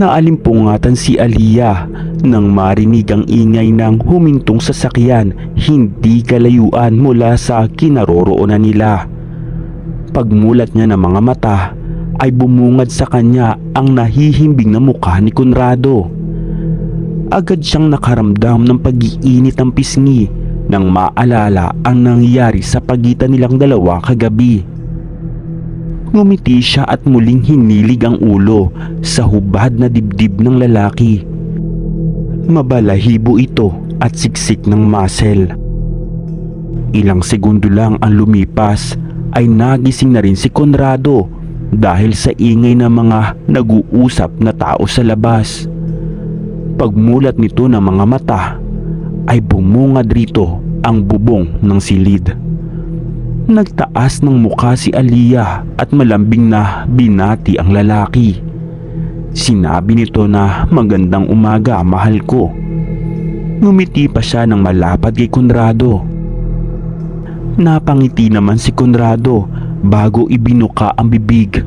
Naalimpungatan si Aliyah nang marinig ang ingay ng humintong sasakyan hindi kalayuan mula sa kinaroroonan nila. Pagmulat niya ng mga mata ay bumungad sa kanya ang nahihimbing na mukha ni Conrado. Agad siyang nakaramdam ng pag-iinit ng pisngi nang maalala ang nangyari sa pagitan nilang dalawa kagabi. Ngumiti siya at muling hinilig ang ulo sa hubad na dibdib ng lalaki. Mabalahibo ito at siksik ng muscle. Ilang segundo lang ang lumipas ay nagising na rin si Conrado dahil sa ingay ng mga nag-uusap na tao sa labas. Pagmulat nito ng mga mata ay bumungad rito ang bubong ng silid. Nagtaas ng mukha si Aliyah at malambing na binati ang lalaki. Sinabi nito na magandang umaga mahal ko. Ngumiti pa siya ng malapad kay Conrado. Napangiti naman si Conrado bago ibinuka ang bibig.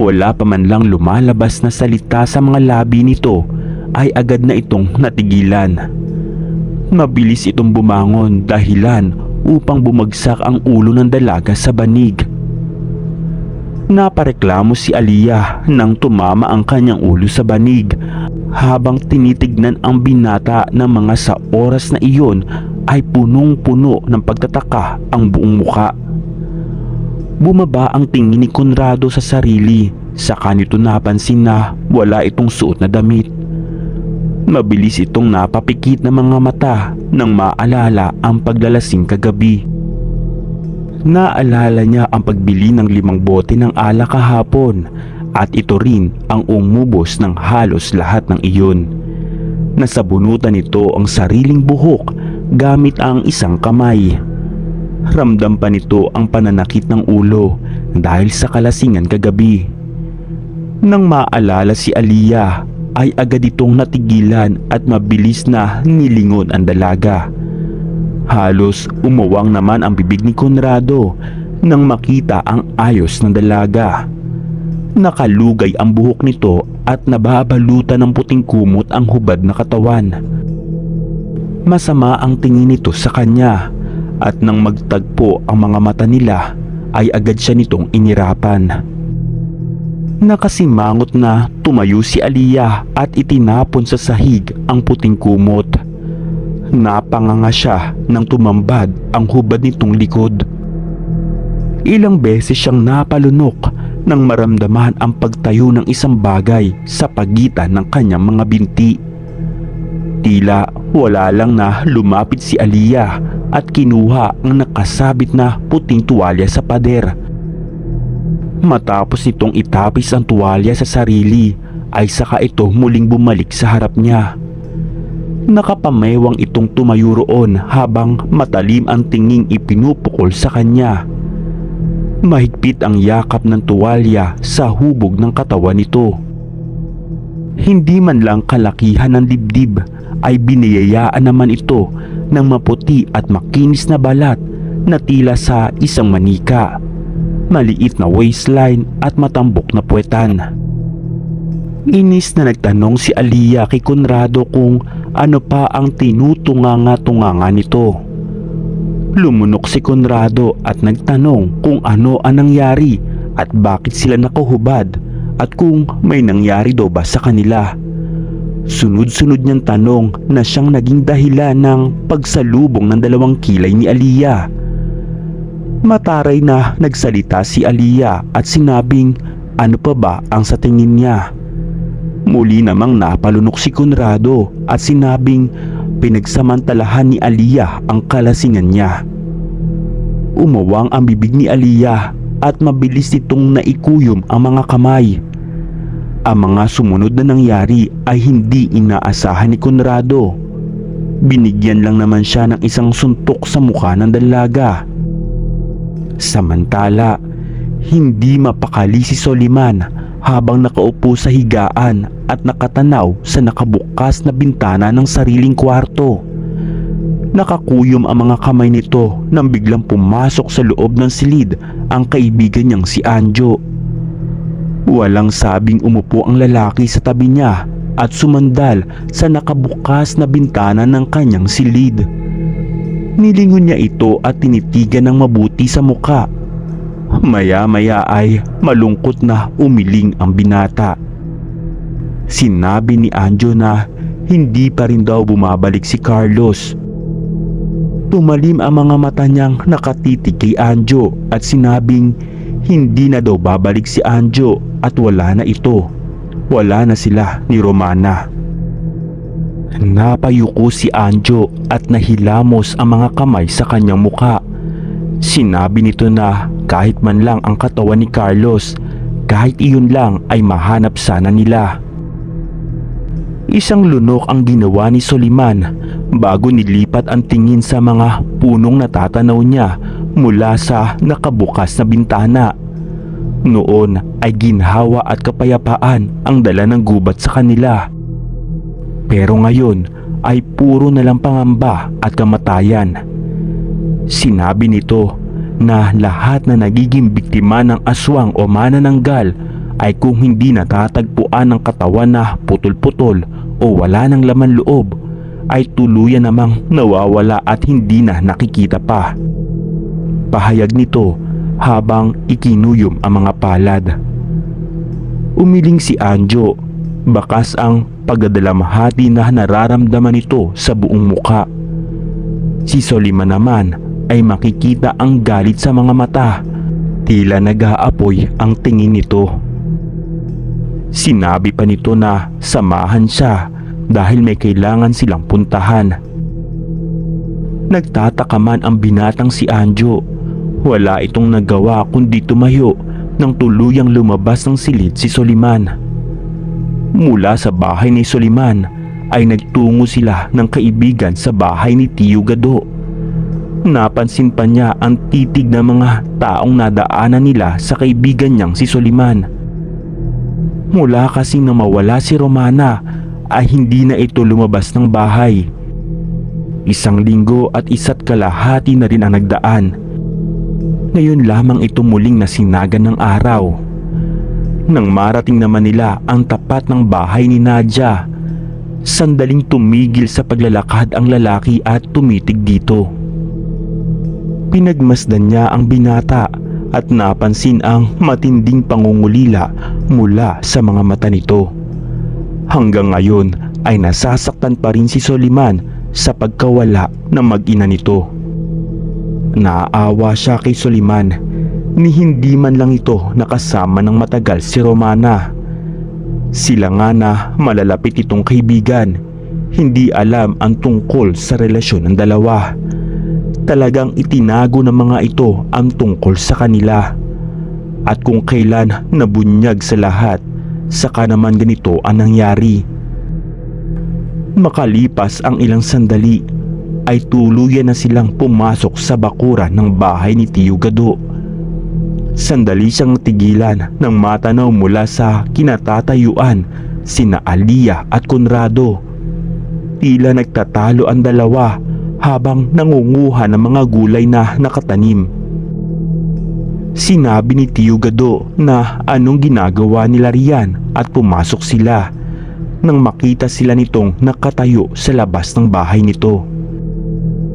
Wala pa man lang lumalabas na salita sa mga labi nito ay agad na itong natigilan. Mabilis itong bumangon dahilan upang bumagsak ang ulo ng dalaga sa banig. Napareklamo si Aliyah nang tumama ang kanyang ulo sa banig habang tinitignan ang binata ng mga sa oras na iyon ay punong-puno ng pagtataka ang buong muka. Bumaba ang tingin ni Conrado sa sarili saka nito napansin na wala itong suot na damit. Mabilis itong napapikit ng mga mata nang maalala ang paglalasing kagabi. Naalala niya ang pagbili ng limang bote ng ala kahapon at ito rin ang umubos ng halos lahat ng iyon. Nasabunutan nito ang sariling buhok gamit ang isang kamay. Ramdam pa nito ang pananakit ng ulo dahil sa kalasingan kagabi. Nang maalala si Aliyah ay agad itong natigilan at mabilis na nilingon ang dalaga. Halos umawang naman ang bibig ni Conrado nang makita ang ayos ng dalaga. Nakalugay ang buhok nito at nababalutan ng puting kumot ang hubad na katawan. Masama ang tingin nito sa kanya at nang magtagpo ang mga mata nila ay agad siya nitong inirapan. Nakasimangot na tumayo si Aliyah at itinapon sa sahig ang puting kumot. Napanganga siya nang tumambad ang hubad nitong likod. Ilang beses siyang napalunok nang maramdaman ang pagtayo ng isang bagay sa pagitan ng kanyang mga binti. Tila wala lang na lumapit si Aliyah at kinuha ang nakasabit na puting tuwalya sa pader. Matapos nitong itapis ang tuwalya sa sarili ay saka ito muling bumalik sa harap niya. Nakapamewang itong tumayo roon habang matalim ang tinging ipinupukol sa kanya. Mahigpit ang yakap ng tuwalya sa hubog ng katawan nito. Hindi man lang kalakihan ng dibdib ay biniyayaan naman ito ng maputi at makinis na balat na tila sa isang manika maliit na waistline at matambok na puwetan. Inis na nagtanong si Aliyah kay Conrado kung ano pa ang tinutunganga-tunganga nito. Lumunok si Conrado at nagtanong kung ano ang nangyari at bakit sila nakahubad at kung may nangyari daw ba sa kanila. Sunod-sunod niyang tanong na siyang naging dahilan ng pagsalubong ng dalawang kilay ni Aliyah. Mataray na nagsalita si Aliyah at sinabing ano pa ba ang sa tingin niya. Muli namang napalunok si Conrado at sinabing pinagsamantalahan ni Aliyah ang kalasingan niya. Umawang ang bibig ni Aliyah at mabilis itong naikuyom ang mga kamay. Ang mga sumunod na nangyari ay hindi inaasahan ni Conrado. Binigyan lang naman siya ng isang suntok sa mukha ng dalaga. Samantala, hindi mapakali si Soliman habang nakaupo sa higaan at nakatanaw sa nakabukas na bintana ng sariling kwarto. Nakakuyom ang mga kamay nito nang biglang pumasok sa loob ng silid ang kaibigan niyang si Anjo. Walang sabing umupo ang lalaki sa tabi niya at sumandal sa nakabukas na bintana ng kanyang silid. Nilingon niya ito at tinitigan ng mabuti sa muka. Maya-maya ay malungkot na umiling ang binata. Sinabi ni Anjo na hindi pa rin daw bumabalik si Carlos. Tumalim ang mga mata niyang nakatitig kay Anjo at sinabing hindi na daw babalik si Anjo at wala na ito. Wala na sila ni Romana. Napayuko si Anjo at nahilamos ang mga kamay sa kanyang muka. Sinabi nito na kahit man lang ang katawan ni Carlos, kahit iyon lang ay mahanap sana nila. Isang lunok ang ginawa ni Soliman bago nilipat ang tingin sa mga punong natatanaw niya mula sa nakabukas na bintana. Noon ay ginhawa at kapayapaan ang dala ng gubat sa kanila. Pero ngayon ay puro na lang pangamba at kamatayan. Sinabi nito na lahat na nagiging biktima ng aswang o manananggal ay kung hindi natatagpuan ng katawan na putol-putol o wala ng laman loob ay tuluyan namang nawawala at hindi na nakikita pa. Pahayag nito habang ikinuyom ang mga palad. Umiling si Anjo, bakas ang pagdadalamhati na nararamdaman nito sa buong muka. Si Soliman naman ay makikita ang galit sa mga mata. Tila nag-aapoy ang tingin nito. Sinabi pa nito na samahan siya dahil may kailangan silang puntahan. Nagtataka man ang binatang si Anjo. Wala itong nagawa kundi tumayo nang tuluyang lumabas ng silid si Soliman. Mula sa bahay ni Soliman ay nagtungo sila ng kaibigan sa bahay ni Tio Gado. Napansin pa niya ang titig ng mga taong nadaanan nila sa kaibigan niyang si Soliman. Mula kasi na mawala si Romana ay hindi na ito lumabas ng bahay. Isang linggo at isa't kalahati na rin ang nagdaan. Ngayon lamang ito muling nasinagan ng araw. Nang marating naman nila ang tapat ng bahay ni Nadia, sandaling tumigil sa paglalakad ang lalaki at tumitig dito. Pinagmasdan niya ang binata at napansin ang matinding pangungulila mula sa mga mata nito. Hanggang ngayon ay nasasaktan pa rin si Soliman sa pagkawala ng mag-ina nito. Naaawa siya kay Soliman ni hindi man lang ito nakasama ng matagal si Romana. Sila nga na malalapit itong kaibigan, hindi alam ang tungkol sa relasyon ng dalawa. Talagang itinago ng mga ito ang tungkol sa kanila. At kung kailan nabunyag sa lahat, saka naman ganito ang nangyari. Makalipas ang ilang sandali ay tuluyan na silang pumasok sa bakuran ng bahay ni Tio Gado. Sandali siyang natigilan nang matanaw mula sa kinatatayuan sina Alia at Conrado. Tila nagtatalo ang dalawa habang nangunguha ng mga gulay na nakatanim. Sinabi ni Tio Gado na anong ginagawa nila riyan at pumasok sila nang makita sila nitong nakatayo sa labas ng bahay nito.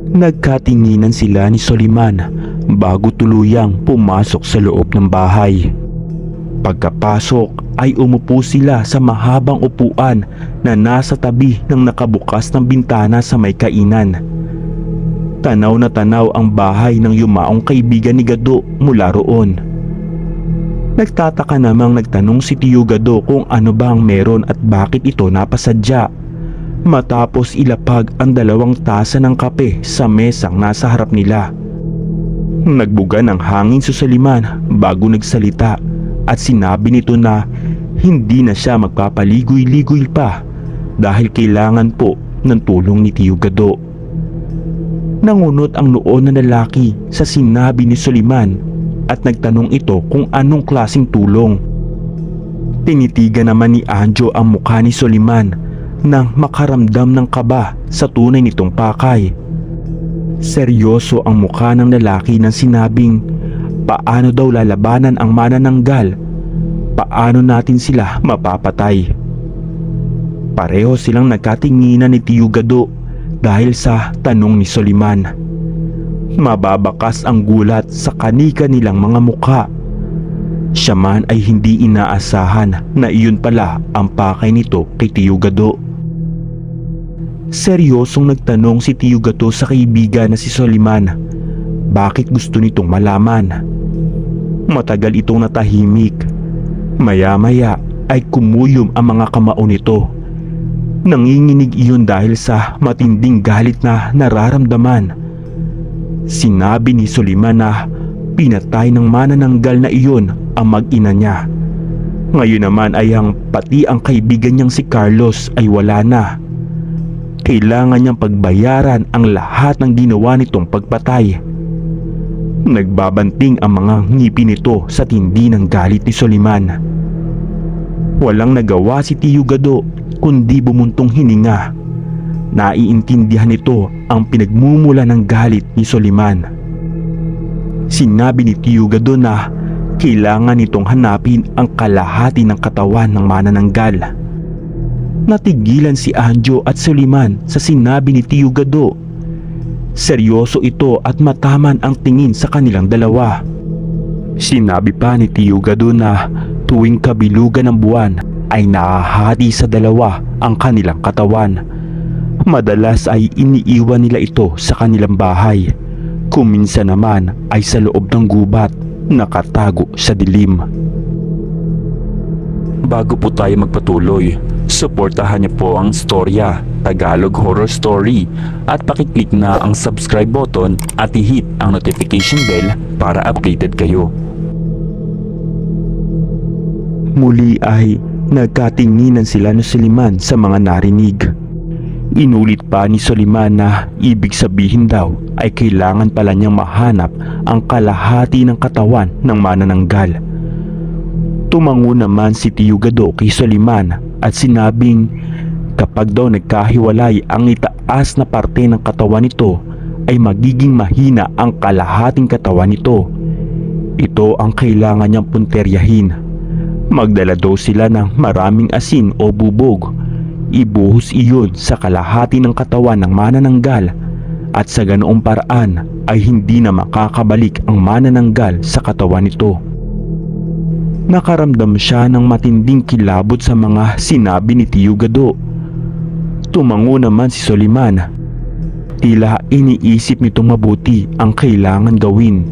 Nagkatinginan sila ni Soliman bago tuluyang pumasok sa loob ng bahay. Pagkapasok ay umupo sila sa mahabang upuan na nasa tabi ng nakabukas ng bintana sa may kainan. Tanaw na tanaw ang bahay ng yumaong kaibigan ni Gado mula roon. Nagtataka namang nagtanong si Tio Gado kung ano ba ang meron at bakit ito napasadya. Matapos ilapag ang dalawang tasa ng kape sa mesang nasa harap nila. Nagbuga ng hangin sa saliman bago nagsalita at sinabi nito na hindi na siya magpapaligoy-ligoy pa dahil kailangan po ng tulong ni Tio Gado. Nangunot ang noo ng lalaki sa sinabi ni Suliman at nagtanong ito kung anong klasing tulong. Tinitigan naman ni Anjo ang mukha ni Suliman nang makaramdam ng kaba sa tunay nitong pakay. Seryoso ang mukha ng lalaki nang sinabing paano daw lalabanan ang manananggal, paano natin sila mapapatay. Pareho silang nagkatinginan ni Tio Gado dahil sa tanong ni Soliman. Mababakas ang gulat sa kanika nilang mga mukha. Siya man ay hindi inaasahan na iyon pala ang pakay nito kay Tio Gado. Seryosong nagtanong si Tio Gato sa kaibigan na si Soliman. Bakit gusto nitong malaman? Matagal itong natahimik. Maya-maya ay kumuyom ang mga kamao nito. Nanginginig iyon dahil sa matinding galit na nararamdaman. Sinabi ni Soliman na pinatay ng manananggal na iyon ang mag-ina niya. Ngayon naman ay ang pati ang kaibigan niyang si Carlos ay wala na kailangan niyang pagbayaran ang lahat ng ginawa nitong pagpatay. Nagbabanting ang mga ngipin nito sa tindi ng galit ni Soliman. Walang nagawa si Tio Gado kundi bumuntong hininga. Naiintindihan nito ang pinagmumula ng galit ni Soliman. Sinabi ni Tio Gado na kailangan nitong hanapin ang kalahati ng katawan ng manananggal. Natigilan si Anjo at Suliman sa sinabi ni Tio Gado. Seryoso ito at mataman ang tingin sa kanilang dalawa. Sinabi pa ni Tio Gado na tuwing kabilugan ng buwan ay nakahati sa dalawa ang kanilang katawan. Madalas ay iniiwan nila ito sa kanilang bahay. Kuminsan naman ay sa loob ng gubat nakatago sa dilim. Bago po tayo magpatuloy, suportahan niyo po ang storya Tagalog Horror Story at pakiclick na ang subscribe button at i-hit ang notification bell para updated kayo. Muli ay nagkatinginan sila ni Suliman sa mga narinig. Inulit pa ni Suliman na ibig sabihin daw ay kailangan pala niyang mahanap ang kalahati ng katawan ng manananggal. Tumango naman si Tio Gado kay Soliman at sinabing kapag daw nagkahiwalay ang itaas na parte ng katawan nito ay magiging mahina ang kalahating katawan nito. Ito ang kailangan niyang punteryahin. Magdala daw sila ng maraming asin o bubog. Ibuhos iyon sa kalahati ng katawan ng manananggal at sa ganoong paraan ay hindi na makakabalik ang manananggal sa katawan nito. Nakaramdam siya ng matinding kilabot sa mga sinabi ni Tio Gado. Tumango naman si Soliman. Tila iniisip nitong mabuti ang kailangan gawin.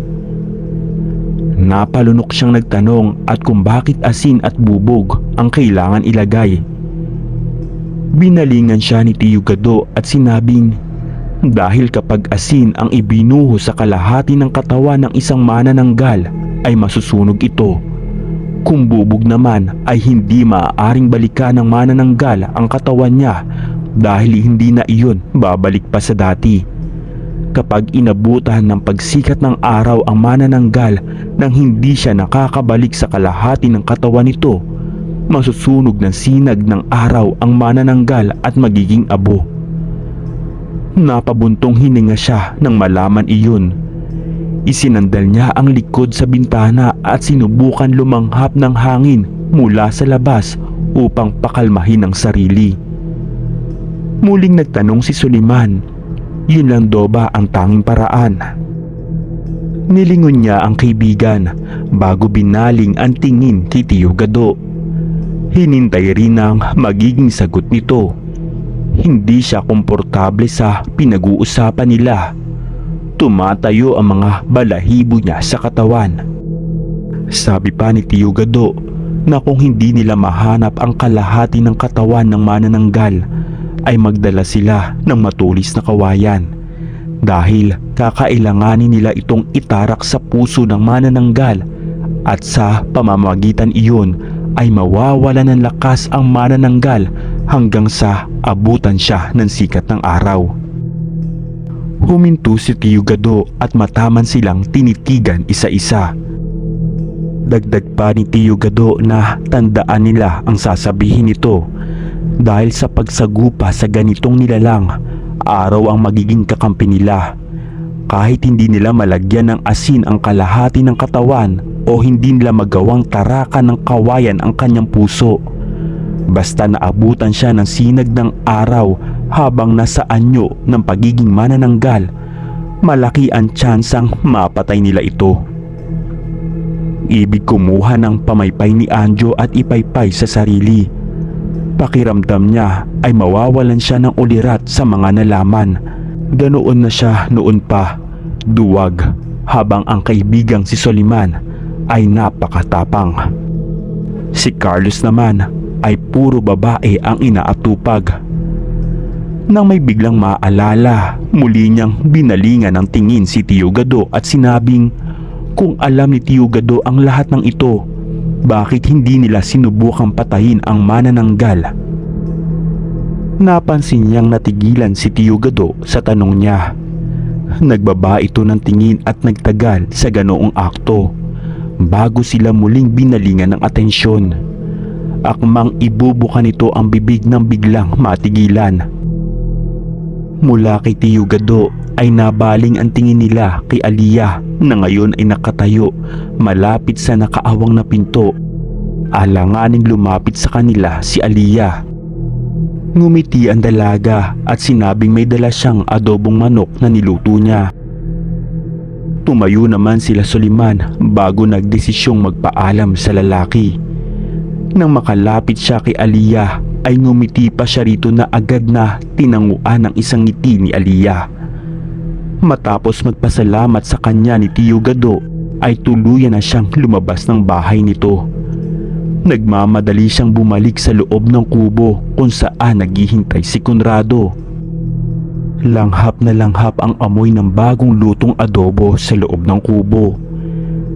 Napalunok siyang nagtanong at kung bakit asin at bubog ang kailangan ilagay. Binalingan siya ni Tio Gado at sinabing dahil kapag asin ang ibinuho sa kalahati ng katawan ng isang manananggal ay masusunog ito. Kung bubog naman ay hindi maaaring balikan ng manananggal ang katawan niya dahil hindi na iyon babalik pa sa dati. Kapag inabutan ng pagsikat ng araw ang manananggal nang hindi siya nakakabalik sa kalahati ng katawan nito, masusunog ng sinag ng araw ang manananggal at magiging abo. Napabuntong hininga siya nang malaman iyon. Isinandal niya ang likod sa bintana at sinubukan lumanghap ng hangin mula sa labas upang pakalmahin ang sarili. Muling nagtanong si Suliman, yun lang daw ba ang tanging paraan? Nilingon niya ang kaibigan bago binaling ang tingin kay Tio Gado. Hinintay rin ang magiging sagot nito. Hindi siya komportable sa pinag-uusapan nila. Tumatayo ang mga balahibo niya sa katawan. Sabi pa ni Tio Gado na kung hindi nila mahanap ang kalahati ng katawan ng manananggal ay magdala sila ng matulis na kawayan dahil kakailanganin nila itong itarak sa puso ng manananggal at sa pamamagitan iyon ay mawawala ng lakas ang manananggal hanggang sa abutan siya ng sikat ng araw. Huminto si Tiyo Gado at mataman silang tinitigan isa-isa. Dagdag pa ni Tiyo Gado na tandaan nila ang sasabihin nito dahil sa pagsagupa sa ganitong nilalang, araw ang magiging kakampi nila. Kahit hindi nila malagyan ng asin ang kalahati ng katawan o hindi nila magawang tarakan ng kawayan ang kanyang puso. Basta naabutan siya ng sinag ng araw habang nasa anyo ng pagiging manananggal, malaki ang tsansang mapatay nila ito. Ibig kumuha ng pamaypay ni Anjo at ipaypay sa sarili. Pakiramdam niya ay mawawalan siya ng ulirat sa mga nalaman. Ganoon na siya noon pa, duwag, habang ang kaibigang si Soliman ay napakatapang. Si Carlos naman ay puro babae ang inaatupag. Nang may biglang maalala, muli niyang binalingan ng tingin si Tio Gado at sinabing kung alam ni Tio Gado ang lahat ng ito, bakit hindi nila sinubukang patayin ang manananggal? Napansin niyang natigilan si Tio Gado sa tanong niya. Nagbaba ito ng tingin at nagtagal sa ganoong akto bago sila muling binalingan ng atensyon. Akmang ibubuka nito ang bibig ng biglang matigilan. Mula kay Tio Gado ay nabaling ang tingin nila kay Aliyah na ngayon ay nakatayo malapit sa nakaawang na pinto. Alanganing lumapit sa kanila si Aliyah. Ngumiti ang dalaga at sinabing may dala siyang adobong manok na niluto niya. Tumayo naman sila Soliman bago nagdesisyong magpaalam sa lalaki. Nang makalapit siya kay Aliyah ay ngumiti pa siya rito na agad na tinanguan ng isang ngiti ni Aliyah. Matapos magpasalamat sa kanya ni Tio Gado ay tuluyan na siyang lumabas ng bahay nito. Nagmamadali siyang bumalik sa loob ng kubo kung saan naghihintay si Conrado. Langhap na langhap ang amoy ng bagong lutong adobo sa loob ng kubo.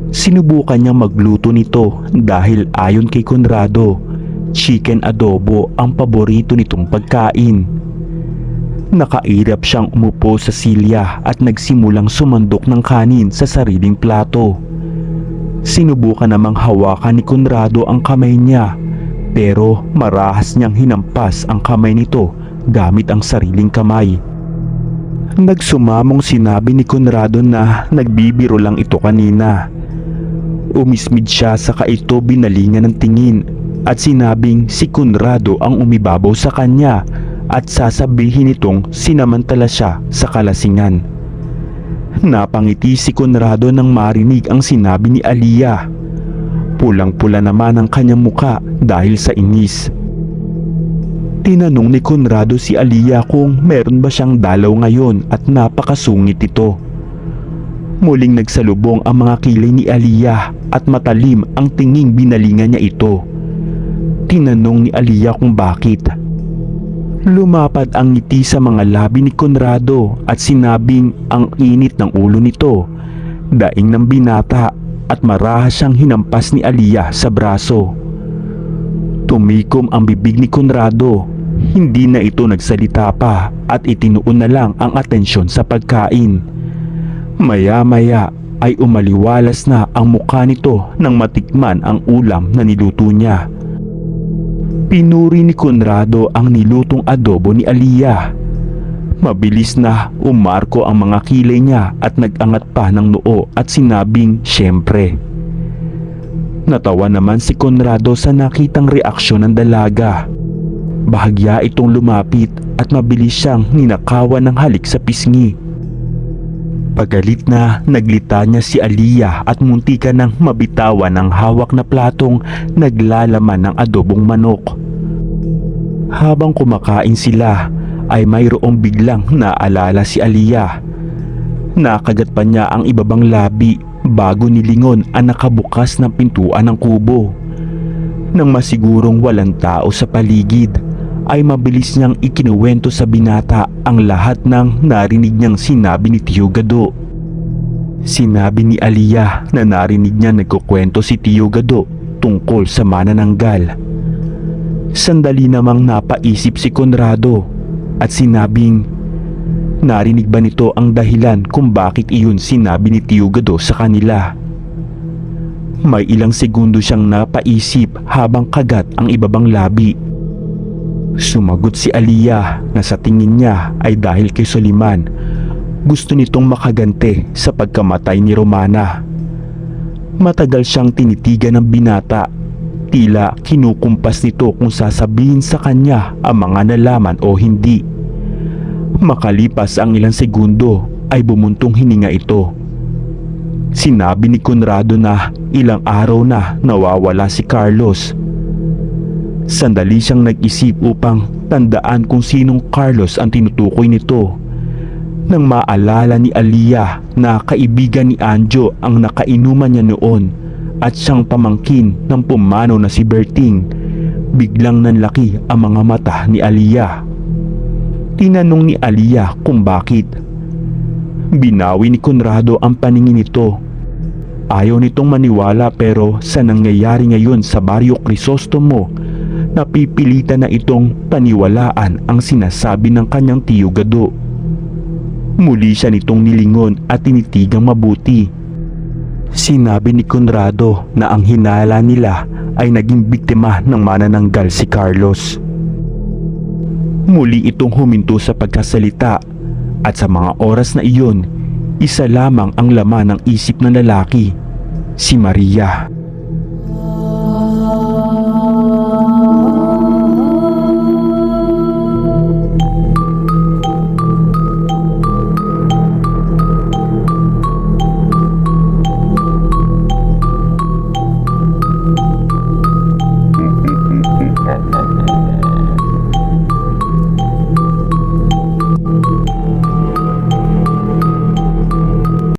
Sinubukan niya magluto nito dahil ayon kay Conrado, chicken adobo ang paborito nitong pagkain. Nakairap siyang umupo sa silya at nagsimulang sumandok ng kanin sa sariling plato. Sinubukan namang hawakan ni Conrado ang kamay niya pero marahas niyang hinampas ang kamay nito gamit ang sariling kamay. Nagsumamong sinabi ni Conrado na nagbibiro lang ito kanina. Umismid siya sa kaito binalingan ng tingin at sinabing si Conrado ang umibabaw sa kanya at sasabihin itong sinamantala siya sa kalasingan. Napangiti si Conrado nang marinig ang sinabi ni Aliyah. Pulang-pula naman ang kanyang muka dahil sa inis. Tinanong ni Conrado si Aliyah kung meron ba siyang dalaw ngayon at napakasungit ito. Muling nagsalubong ang mga kilay ni Aliyah at matalim ang tinging binalingan niya ito. Tinanong ni Aliyah kung bakit. Lumapad ang ngiti sa mga labi ni Conrado at sinabing ang init ng ulo nito. Daing ng binata at marahas siyang hinampas ni Aliyah sa braso. Tumikom ang bibig ni Conrado. Hindi na ito nagsalita pa at itinuon na lang ang atensyon sa pagkain. Maya-maya ay umaliwalas na ang mukha nito nang matikman ang ulam na niluto niya. Pinuri ni Conrado ang nilutong adobo ni Aliyah. Mabilis na umarko ang mga kilay niya at nag-angat pa ng noo at sinabing syempre. Natawa naman si Conrado sa nakitang reaksyon ng dalaga. Bahagya itong lumapit at mabilis siyang ninakawan ng halik sa pisngi. Pagalit na naglita niya si Aliyah at muntika ng mabitawan ng hawak na platong naglalaman ng adobong manok. Habang kumakain sila ay mayroong biglang naalala si Aliyah. Nakagat pa niya ang ibabang labi bago nilingon ang nakabukas ng pintuan ng kubo. Nang masigurong walang tao sa paligid, ay mabilis niyang ikinuwento sa binata ang lahat ng narinig niyang sinabi ni Tio Gado. Sinabi ni Aliyah na narinig niya nagkukwento si Tio Gado tungkol sa manananggal. Sandali namang napaisip si Conrado at sinabing narinig ba nito ang dahilan kung bakit iyon sinabi ni Tio Gado sa kanila. May ilang segundo siyang napaisip habang kagat ang ibabang labi. Sumagot si Aliyah na sa tingin niya ay dahil kay Soliman. Gusto nitong makagante sa pagkamatay ni Romana. Matagal siyang tinitigan ng binata. Tila kinukumpas nito kung sasabihin sa kanya ang mga nalaman o hindi. Makalipas ang ilang segundo ay bumuntong hininga ito. Sinabi ni Conrado na ilang araw na nawawala si Carlos. Sandali siyang nag-isip upang tandaan kung sinong Carlos ang tinutukoy nito. Nang maalala ni Aliyah na kaibigan ni Anjo ang nakainuman niya noon at siyang pamangkin ng pumanaw na si Berting, biglang nanlaki ang mga mata ni Aliyah. Tinanong ni Aliyah kung bakit. Binawi ni Conrado ang paningin nito. Ayaw nitong maniwala pero sa nangyayari ngayon sa Baryo Crisostomo, napipilitan na itong paniwalaan ang sinasabi ng kanyang tiyo Gado. Muli siya nitong nilingon at tinitigang mabuti. Sinabi ni Conrado na ang hinala nila ay naging biktima ng manananggal si Carlos. Muli itong huminto sa pagkasalita at sa mga oras na iyon, isa lamang ang laman ng isip ng lalaki, si Maria.